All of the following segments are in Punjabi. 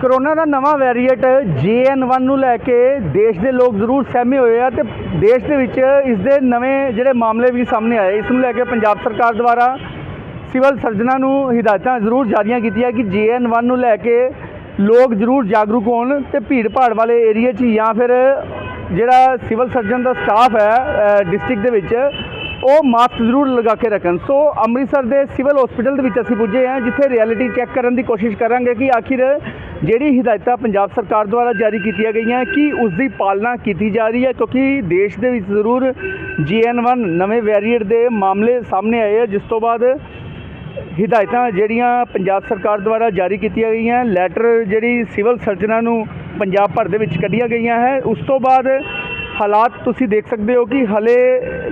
ਕਰੋਨਾ ਦਾ ਨਵਾਂ ਵੈਰੀਏਂਟ JN1 ਨੂੰ ਲੈ ਕੇ ਦੇਸ਼ ਦੇ ਲੋਕ ਜ਼ਰੂਰ ਸਹਿਮੇ ਹੋਏ ਆ ਤੇ ਦੇਸ਼ ਦੇ ਵਿੱਚ ਇਸ ਦੇ ਨਵੇਂ ਜਿਹੜੇ ਮਾਮਲੇ ਵੀ ਸਾਹਮਣੇ ਆਏ, ਇਸ ਨੂੰ ਲੈ ਕੇ ਪੰਜਾਬ ਸਰਕਾਰ ਦੁਆਰਾ ਸਿਵਲ ਸਰਜਨਾਂ ਨੂੰ ਹਦਾਇਤਾਂ ਜ਼ਰੂਰ ਜਾਰੀਆਂ ਕੀਤੀਆਂ ਕਿ JN1 ਨੂੰ ਲੈ ਕੇ ਲੋਕ ਜ਼ਰੂਰ ਜਾਗਰੂਕ ਹੋਣ ਤੇ ਭੀੜ ਭਾੜ ਵਾਲੇ ਏਰੀਆ 'ਚ ਜਾਂ ਫਿਰ ਜਿਹੜਾ ਸਿਵਲ ਸਰਜਨ ਦਾ ਸਟਾਫ ਹੈ ਡਿਸਟ੍ਰਿਕਟ ਦੇ ਵਿੱਚ, ਉਹ ਮਾਸਕ ਜ਼ਰੂਰ ਲਗਾ ਕੇ ਰੱਖਣ। ਸੋ ਅੰਮ੍ਰਿਤਸਰ ਦੇ ਸਿਵਲ ਹਸਪੀਟਲ ਦੇ ਵਿੱਚ ਅਸੀਂ ਪੁੱਜੇ ਹਾਂ, ਜਿੱਥੇ ਰਿਐਲਿਟੀ ਚੈੱਕ ਕਰਨ ਦੀ ਕੋਸ਼ਿਸ਼ ਕਰਾਂਗੇ ਕਿ ਆਖਿਰ ਜਿਹੜੀ ਹਦਾਇਤਾਂ ਪੰਜਾਬ ਸਰਕਾਰ ਦੁਆਰਾ ਜਾਰੀ ਕੀਤੀਆਂ ਗਈਆਂ ਕਿ ਉਸ ਦੀ ਪਾਲਣਾ ਕੀਤੀ ਜਾ ਰਹੀ ਹੈ? ਕਿਉਂਕਿ ਦੇਸ਼ ਦੇ ਵਿੱਚ ਜ਼ਰੂਰ JN1 ਨਵੇਂ ਵੈਰੀਏਂਟ ਦੇ ਮਾਮਲੇ ਸਾਹਮਣੇ ਆਏ ਆ ਜਿਸ ਤੋਂ ਬਾਅਦ ਹਦਾਇਤਾਂ ਜਿਹੜੀਆਂ ਪੰਜਾਬ ਸਰਕਾਰ ਦੁਆਰਾ ਜਾਰੀ ਕੀਤੀਆਂ ਗਈਆਂ ਲੈਟਰ ਜਿਹੜੀ ਸਿਵਲ ਸਰਜਨਾਂ ਨੂੰ ਪੰਜਾਬ ਭਰ ਦੇ ਵਿੱਚ ਕੱਢੀਆਂ ਗਈਆਂ ਹੈ। ਉਸ ਤੋਂ ਬਾਅਦ ਹਾਲਾਤ ਤੁਸੀਂ ਦੇਖ ਸਕਦੇ ਹੋ ਕਿ ਹਲੇ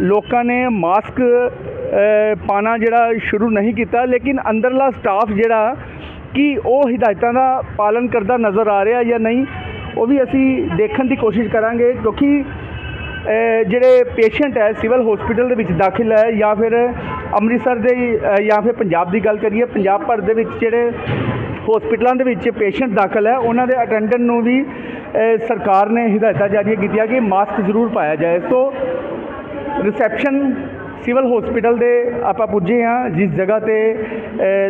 ਲੋਕਾਂ ਨੇ ਮਾਸਕ ਅ, ਪਾਣਾ ਜਿਹੜਾ ਸ਼ੁਰੂ ਨਹੀਂ ਕੀਤਾ ਲੇਕਿਨ ਅੰਦਰਲਾ ਸਟਾਫ ਜਿਹੜਾ ਕਿ ਉਹ ਹਦਾਇਤਾਂ ਦਾ ਪਾਲਨ ਕਰਦਾ ਨਜ਼ਰ ਆ ਰਿਹਾ ਜਾਂ ਨਹੀਂ, ਉਹ ਵੀ ਅਸੀਂ ਦੇਖਣ ਦੀ ਕੋਸ਼ਿਸ਼ ਕਰਾਂਗੇ, ਕਿਉਂਕਿ ਜਿਹੜੇ ਪੇਸ਼ੈਂਟ ਹੈ, ਸਿਵਲ ਹਸਪੀਟਲ ਦੇ ਵਿੱਚ ਦਾਖਲ ਹੈ ਜਾਂ ਫਿਰ ਅੰਮ੍ਰਿਤਸਰ ਦੇ ਜਾਂ ਫਿਰ ਪੰਜਾਬ ਦੀ ਗੱਲ ਕਰੀਏ, ਪੰਜਾਬ ਭਰ ਦੇ ਵਿੱਚ ਜਿਹੜੇ ਹਸਪੀਟਲਾਂ ਦੇ ਵਿੱਚ ਪੇਸ਼ੈਂਟ ਦਾਖਲ ਹੈ, ਉਹਨਾਂ ਦੇ ਅਟੈਂਡੈਂਟ ਨੂੰ ਵੀ ਸਰਕਾਰ ਨੇ ਹਦਾਇਤਾਂ ਜਾਰੀ ਕੀਤੀਆਂ ਕਿ ਮਾਸਕ ਜ਼ਰੂਰ ਪਾਇਆ ਜਾਏ। ਸੋ ਰਿਸੈਪਸ਼ਨ ਸਿਵਲ ਹਸਪੀਟਲ ਦੇ ਆਪਾਂ ਪੁੱਜੇ ਹਾਂ ਜਿਸ ਜਗ੍ਹਾ ਤੇ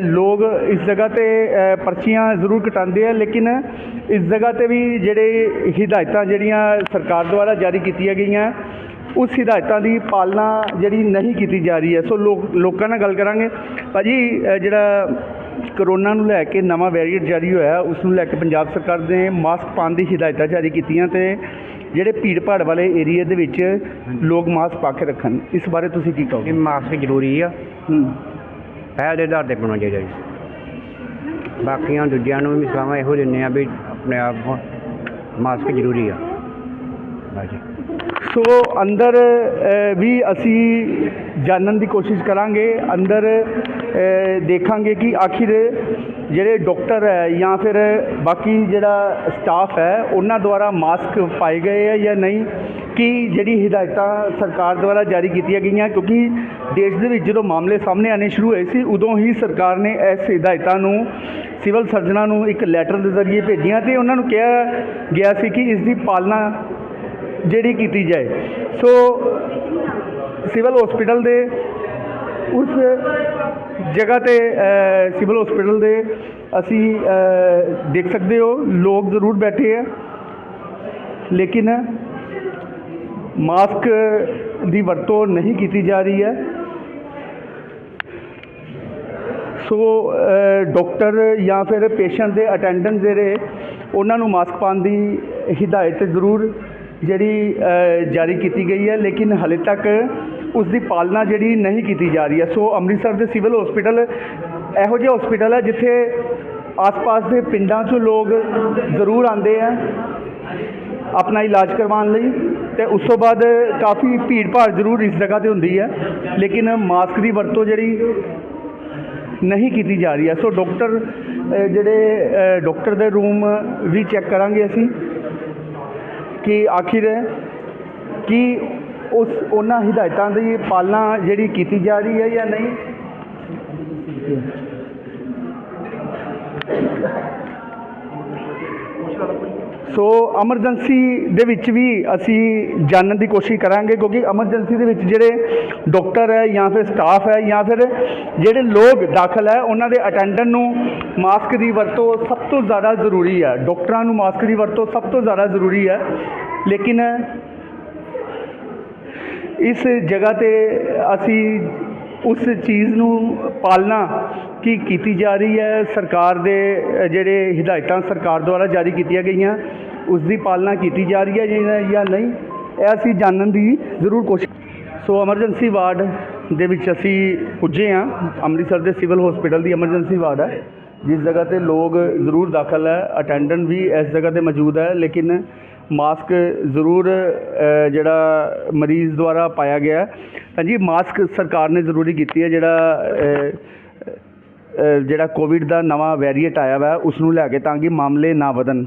ਲੋਕ ਇਸ ਜਗ੍ਹਾ ਤੇ ਪਰਚੀਆਂ ਜ਼ਰੂਰ ਕਟਾਉਂਦੇ ਆ ਲੇਕਿਨ ਇਸ ਜਗ੍ਹਾ ਤੇ ਵੀ ਜਿਹੜੇ ਹਿਦਾਇਤਾਂ ਜਿਹੜੀਆਂ ਸਰਕਾਰ ਦੁਆਰਾ ਜਾਰੀ ਕੀਤੀਆਂ ਗਈਆਂ ਉਸ ਹਿਦਾਇਤਾਂ ਦੀ ਪਾਲਣਾ ਜਿਹੜੀ ਨਹੀਂ ਕੀਤੀ ਜਾ ਰਹੀ ਹੈ। ਸੋ ਲੋਕ ਲੋਕਾਂ ਨਾਲ ਗੱਲ ਕਰਾਂਗੇ। ਭਾਜੀ ਅ, ਜਿਹੜਾ ਕਰੋਨਾ ਨੂੰ ਲੈ ਕੇ ਨਵਾਂ ਵੈਰੀਏਂਟ ਜਾਰੀ ਹੋਇਆ ਉਸ ਨੂੰ ਲੈ ਕੇ ਪੰਜਾਬ ਸਰਕਾਰ ਨੇ ਮਾਸਕ ਪਾਉਣ ਦੀ ਹਦਾਇਤਾਂ ਜਾਰੀ ਕੀਤੀਆਂ ਤੇ ਜਿਹੜੇ ਭੀੜ ਭਾੜ ਵਾਲੇ ਏਰੀਆ ਦੇ ਵਿੱਚ ਲੋਕ ਮਾਸਕ ਪਾ ਕੇ ਰੱਖਣ ਇਸ ਬਾਰੇ ਤੁਸੀਂ ਕੀ ਇਹ ਕਹੋਗੇ ਮਾਸਕ ਜ਼ਰੂਰੀ ਆ। ਹੂੰ। ਪਹਿਲ ਦੇ ਆਧਾਰ ਤੇ ਪਾਉਣਾ ਚਾਹੀਦਾ ਜੀ। ਬਾਕੀਆਂ ਦੂਜਿਆਂ ਨੂੰ ਵੀ ਸਲਾਹਾਂ ਇਹੋ ਦਿੰਦੇ ਆ ਵੀ ਆਪਣੇ ਆਪ ਮਾਸਕ ਜ਼ਰੂਰੀ ਆ। ਬਾਜੀ ਸੋ ਅੰਦਰ ਵੀ ਅਸੀਂ ਜਾਣਨ ਦੀ ਕੋਸ਼ਿਸ਼ ਕਰਾਂਗੇ, ਅੰਦਰ ਦੇਖਾਂਗੇ ਕਿ ਆਖਿਰ ਜਿਹੜੇ ਡਾਕਟਰ ਹੈ ਜਾਂ ਫਿਰ ਬਾਕੀ ਜਿਹੜਾ ਸਟਾਫ ਹੈ, ਉਹਨਾਂ ਦੁਆਰਾ ਮਾਸਕ ਪਾਏ ਗਏ ਹੈ ਜਾਂ ਨਹੀਂ, ਕਿ ਜਿਹੜੀ ਹਦਾਇਤਾਂ ਸਰਕਾਰ ਦੁਆਰਾ ਜਾਰੀ ਕੀਤੀਆਂ ਗਈਆਂ, ਕਿਉਂਕਿ ਦੇਸ਼ ਦੇ ਵਿੱਚ ਜਦੋਂ ਮਾਮਲੇ ਸਾਹਮਣੇ ਆਣੇ ਸ਼ੁਰੂ ਹੋਏ ਸੀ, ਉਦੋਂ ਹੀ ਸਰਕਾਰ ਨੇ ਇਸ ਹਦਾਇਤਾਂ ਨੂੰ, ਸਿਵਲ ਸਰਜਨਾਂ ਨੂੰ ਇੱਕ ਲੈਟਰ ਦੇ ਜ਼ਰੀਏ ਭੇਜੀਆਂ ਤੇ ਉਹਨਾਂ ਨੂੰ ਕਿਹਾ ਗਿਆ ਸੀ ਕਿ ਇਸ ਦੀ ਪਾਲਣਾ ਜਿਹੜੀ ਕੀਤੀ ਜਾਏ। ਸੋ ਸਿਵਲ ਹਸਪੀਟਲ ਦੇ ਉਸ ਜਗ੍ਹਾ ਤੇ ਸਿਵਲ ਹਸਪੀਟਲ ਦੇ ਅਸੀਂ ਦੇਖ ਸਕਦੇ ਹੋ ਲੋਕ ਜ਼ਰੂਰ ਬੈਠੇ ਆ। ਲੇਕਿਨ ਮਾਸਕ ਦੀ ਵਰਤੋਂ ਨਹੀਂ ਕੀਤੀ ਜਾ ਰਹੀ ਹੈ। ਸੋ ਅ, ਡਾਕਟਰ ਜਾਂ ਫਿਰ ਪੇਸ਼ੈਂਟ ਦੇ ਅਟੈਂਡੈਂਟ ਜਿਹੜੇ ਉਹਨਾਂ ਨੂੰ ਮਾਸਕ ਪਾਉਣ ਦੀ ਹਿਦਾਇਤ ਜ਼ਰੂਰ ਜਿਹੜੀ ਜਾਰੀ ਕੀਤੀ ਗਈ ਹੈ ਲੇਕਿਨ ਹਾਲੇ ਤੱਕ ਉਸ ਦੀ ਪਾਲਣਾ ਜਿਹੜੀ ਨਹੀਂ ਕੀਤੀ ਜਾ ਰਹੀ ਹੈ। ਸੋ ਅੰਮ੍ਰਿਤਸਰ ਦੇ ਸਿਵਲ ਹਸਪੀਟਲ ਇਹੋ ਜਿਹਾ ਹਸਪੀਟਲ ਹੈ ਜਿੱਥੇ ਆਸ-ਪਾਸ ਦੇ ਪਿੰਡਾਂ 'ਚੋਂ ਲੋਕ ਜ਼ਰੂਰ ਆਉਂਦੇ ਆ ਆਪਣਾ ਇਲਾਜ ਕਰਵਾਉਣ ਲਈ ਤੇ ਉਸ ਤੋਂ ਬਾਅਦ ਕਾਫੀ ਭੀੜ ਭਾੜ ਜ਼ਰੂਰ ਇਸ ਜਗ੍ਹਾ ਤੇ ਹੁੰਦੀ ਹੈ ਲੇਕਿਨ ਮਾਸਕ ਦੀ ਵਰਤੋਂ ਜਿਹੜੀ ਨਹੀਂ ਕੀਤੀ ਜਾ ਰਹੀ ਹੈ। ਸੋ ਡਾਕਟਰ ਜਿਹੜੇ ਅ, ਡਾਕਟਰ ਦੇ ਰੂਮ ਵੀ ਚੈੱਕ ਕਰਾਂਗੇ ਅਸੀਂ। ਕਿ ਆਖਿਰ ਕੀ ਉਸ ਉਹਨਾਂ ਹਦਾਇਤਾਂ ਦੀ ਪਾਲਣਾ ਜਿਹੜੀ ਕੀਤੀ ਜਾ ਰਹੀ ਹੈ ਜਾਂ ਨਹੀਂ? ਸੋ ਐਮਰਜੈਂਸੀ ਦੇ ਵਿੱਚ ਵੀ ਅਸੀਂ ਜਾਣਨ ਦੀ ਕੋਸ਼ਿਸ਼ ਕਰਾਂਗੇ, ਕਿਉਂਕਿ ਐਮਰਜੈਂਸੀ ਦੇ ਵਿੱਚ ਜਿਹੜੇ ਡਾਕਟਰ ਹੈ ਜਾਂ ਫਿਰ ਸਟਾਫ ਹੈ ਜਾਂ ਫਿਰ ਜਿਹੜੇ ਲੋਕ ਦਾਖਲ ਹੈ, ਉਹਨਾਂ ਦੇ ਅਟੈਂਡੈਂਟ ਨੂੰ ਮਾਸਕ ਦੀ ਵਰਤੋਂ ਸਭ ਤੋਂ ਜ਼ਿਆਦਾ ਜ਼ਰੂਰੀ ਹੈ। ਡਾਕਟਰਾਂ ਨੂੰ ਮਾਸਕ ਦੀ ਵਰਤੋਂ ਸਭ ਤੋਂ ਜ਼ਿਆਦਾ ਜ਼ਰੂਰੀ ਹੈ। ਲੇਕਿਨ ਇਸ ਜਗ੍ਹਾ ਤੇ ਅਸੀਂ ਉਸ ਚੀਜ਼ ਨੂੰ ਪਾਲਣਾ ਕੀ ਕੀਤੀ ਜਾ ਰਹੀ ਹੈ? ਸਰਕਾਰ ਦੇ ਜਿਹੜੇ ਹਦਾਇਤਾਂ ਸਰਕਾਰ ਦੁਆਰਾ ਜਾਰੀ ਕੀਤੀਆਂ ਗਈਆਂ, ਉਸ ਦੀ ਪਾਲਣਾ ਕੀਤੀ ਜਾ ਰਹੀ ਹੈ ਜਾਂ ਜਾਂ ਨਹੀਂ? ਇਹ ਅਸੀਂ ਜਾਣਨ ਦੀ ਜ਼ਰੂਰ ਕੋਸ਼ਿਸ਼ ਸੋ ਐਮਰਜੈਂਸੀ ਵਾਰਡ ਦੇ ਵਿੱਚ ਅਸੀਂ ਪੁੱਜੇ ਹਾਂ। ਅੰਮ੍ਰਿਤਸਰ ਦੇ ਸਿਵਲ ਹਸਪੀਟਲ ਦੀ ਐਮਰਜੈਂਸੀ ਵਾਰਡ ਹੈ। ਜਿਸ ਜਗ੍ਹਾ ਤੇ ਲੋਕ ਜ਼ਰੂਰ ਦਾਖਲ ਹੈ। ਅਟੈਂਡੈਂਟ ਵੀ ਇਸ ਜਗ੍ਹਾ ਤੇ ਮੌਜੂਦ ਹੈ। ਲੇਕਿਨ ਮਾਸਕ ਜ਼ਰੂਰ ਜਿਹੜਾ ਮਰੀਜ਼ ਦੁਆਰਾ ਪਾਇਆ ਗਿਆ ਹਾਂਜੀ, ਮਾਸਕ ਸਰਕਾਰ ਨੇ ਜ਼ਰੂਰੀ ਕੀਤੀ ਹੈ। ਜਿਹੜਾ ਜਿਹੜਾ ਕੋਵਿਡ ਦਾ ਨਵਾਂ ਵੈਰੀਏਂਟ ਆਇਆ ਵਾ ਉਸ ਨੂੰ ਲੈ ਕੇ ਤਾਂ ਕਿ ਮਾਮਲੇ ਨਾ ਵਧਣ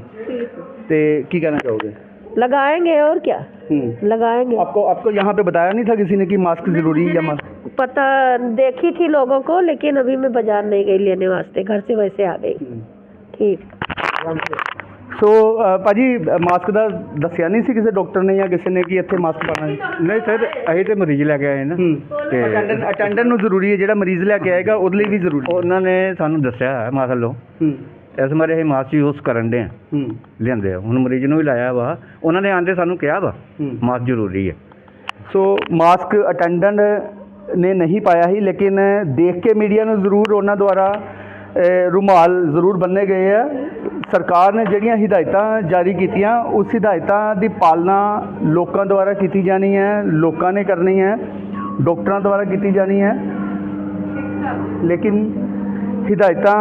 ਤੇ ਕੀ ਕਹਿਣਾ ਚਾਹੋਗੇ लगाएंगे और क्या हम्म लगाएंगे आपको आपको यहाँ पे बताया नहीं था किसी ने कि मास्क जरूरी है या मास्क पता देखी थी लोगों को लेकिन अभी मैं बाजार नहीं गई लेने वास्ते घर से वैसे आ गई ठीक ਸੋ ਅ, ਭਾਜੀ ਅ, ਮਾਸਕ ਦਾ ਦੱਸਿਆ ਨਹੀਂ ਸੀ ਕਿਸੇ ਡਾਕਟਰ ਨੇ ਜਾਂ ਕਿਸੇ ਨੇ ਕਿ ਇੱਥੇ ਮਾਸਕ ਪਾਣਾ ਹੈ? ਨਹੀਂ ਸਰ ਅਸੀਂ ਤੇ ਮਰੀਜ਼ ਲੈ ਕੇ ਆਏ ਨਾ। ਹੂੰ। ਤੇ ਅਟੈਂਡੈਂਟ ਅਟੈਂਡੈਂਟ ਨੂੰ ਜ਼ਰੂਰੀ ਹੈ ਜਿਹੜਾ ਮਰੀਜ਼ ਲੈ ਕੇ ਆਏਗਾ ਉਹਦੇ ਲਈ ਵੀ ਜ਼ਰੂਰੀ ਹੈ। ਉਹਨਾਂ ਨੇ ਸਾਨੂੰ ਦੱਸਿਆ ਹੈ ਮਾਸਕ ਲਓ ਹੂੰ। ਇਸ ਬਾਰੇ ਅਸੀਂ ਮਾਸਕ ਯੂਜ਼ ਕਰਨ ਦੇ ਆ ਹੂੰ। ਲਿਆਂਦੇ ਆ। ਹੁਣ ਮਰੀਜ਼ ਨੂੰ ਵੀ ਲਾਇਆ ਵਾ। ਉਹਨਾਂ ਨੇ ਆਂਦੇ ਸਾਨੂੰ ਕਿਹਾ ਵਾ ਹੂੰ। ਮਾਸਕ ਜ਼ਰੂਰੀ ਹੈ। ਸੋ ਮਾਸਕ ਅਟੈਂਡੈਂਟ ਨੇ ਨਹੀਂ ਪਾਇਆ ਸੀ ਲੇਕਿਨ ਦੇਖ ਕੇ ਮੀਡੀਆ ਨੂੰ ਜ਼ਰੂਰ ਉਹਨਾਂ ਦੁਆਰਾ ਅ, ਰੁਮਾਲ ਜ਼ਰੂਰ ਬੰਨੇ ਗਏ ਆ। ਸਰਕਾਰ ਨੇ ਜਿਹੜੀਆਂ ਹਦਾਇਤਾਂ ਜਾਰੀ ਕੀਤੀਆਂ, ਉਸ ਹਦਾਇਤਾਂ ਦੀ ਪਾਲਣਾ ਲੋਕਾਂ ਦੁਆਰਾ ਕੀਤੀ ਜਾਣੀ ਹੈ, ਲੋਕਾਂ ਨੇ ਕਰਨੀ ਹੈ, ਡਾਕਟਰਾਂ ਦੁਆਰਾ ਕੀਤੀ ਜਾਣੀ ਹੈ। ਲੇਕਿਨ ਹਦਾਇਤਾਂ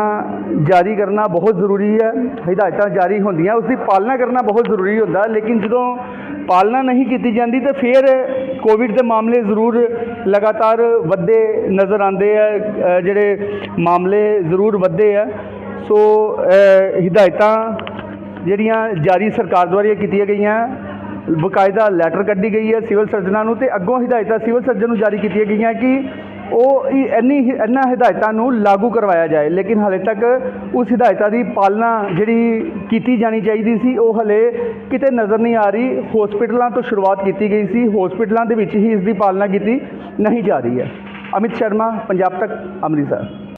ਜਾਰੀ ਕਰਨਾ ਬਹੁਤ ਜ਼ਰੂਰੀ ਹੈ, ਹਦਾਇਤਾਂ ਜਾਰੀ ਹੁੰਦੀਆਂ ਉਸ ਦੀ ਪਾਲਣਾ ਕਰਨਾ ਬਹੁਤ ਜ਼ਰੂਰੀ ਹੁੰਦਾ, ਲੇਕਿਨ ਜਦੋਂ ਪਾਲਣਾ ਨਹੀਂ ਕੀਤੀ ਜਾਂਦੀ ਤਾਂ ਫਿਰ ਕੋਵਿਡ ਦੇ ਮਾਮਲੇ ਜ਼ਰੂਰ ਲਗਾਤਾਰ ਵੱਧਦੇ ਨਜ਼ਰ ਆਉਂਦੇ ਆ ਜਿਹੜੇ ਮਾਮਲੇ ਜ਼ਰੂਰ ਵੱਧਦੇ ਆ। ਸੋ ਹਿਦਾਇਤਾਂ ਜਿਹੜੀਆਂ ਜਾਰੀ ਸਰਕਾਰ ਦੁਆਰਾ ਕੀਤੀਆਂ ਗਈਆਂ, ਬਕਾਇਦਾ ਲੈਟਰ ਕੱਢੀ ਗਈ ਹੈ ਸਿਵਲ ਸਰਜਨਾਂ ਨੂੰ ਤੇ ਅੱਗੋਂ ਹਿਦਾਇਤਾਂ ਸਿਵਲ ਸਰਜਨ ਨੂੰ ਜਾਰੀ ਕੀਤੀਆਂ ਗਈਆਂ ਕਿ ਉਹ ਇੰਨੀ ਇਹਨਾਂ ਹਦਾਇਤਾਂ ਨੂੰ ਲਾਗੂ ਕਰਵਾਇਆ ਜਾਏ, ਲੇਕਿਨ ਹਾਲੇ ਤੱਕ ਉਸ ਹਦਾਇਤਾਂ ਦੀ ਪਾਲਣਾ ਜਿਹੜੀ ਕੀਤੀ ਜਾਣੀ ਚਾਹੀਦੀ ਸੀ, ਉਹ ਹਲੇ ਕਿਤੇ ਨਜ਼ਰ ਨਹੀਂ ਆ ਰਹੀ। ਹਸਪੀਟਲਾਂ ਤੋਂ ਸ਼ੁਰੂਆਤ ਕੀਤੀ ਗਈ ਸੀ ਹਸਪੀਟਲਾਂ ਦੇ ਵਿੱਚ ਹੀ ਇਸ ਦੀ ਪਾਲਣਾ ਕੀਤੀ ਨਹੀਂ ਜਾ ਰਹੀ ਹੈ। ਅਮਿਤ ਸ਼ਰਮਾ, ਪੰਜਾਬ ਤੱਕ, ਅੰਮ੍ਰਿਤਸਰ।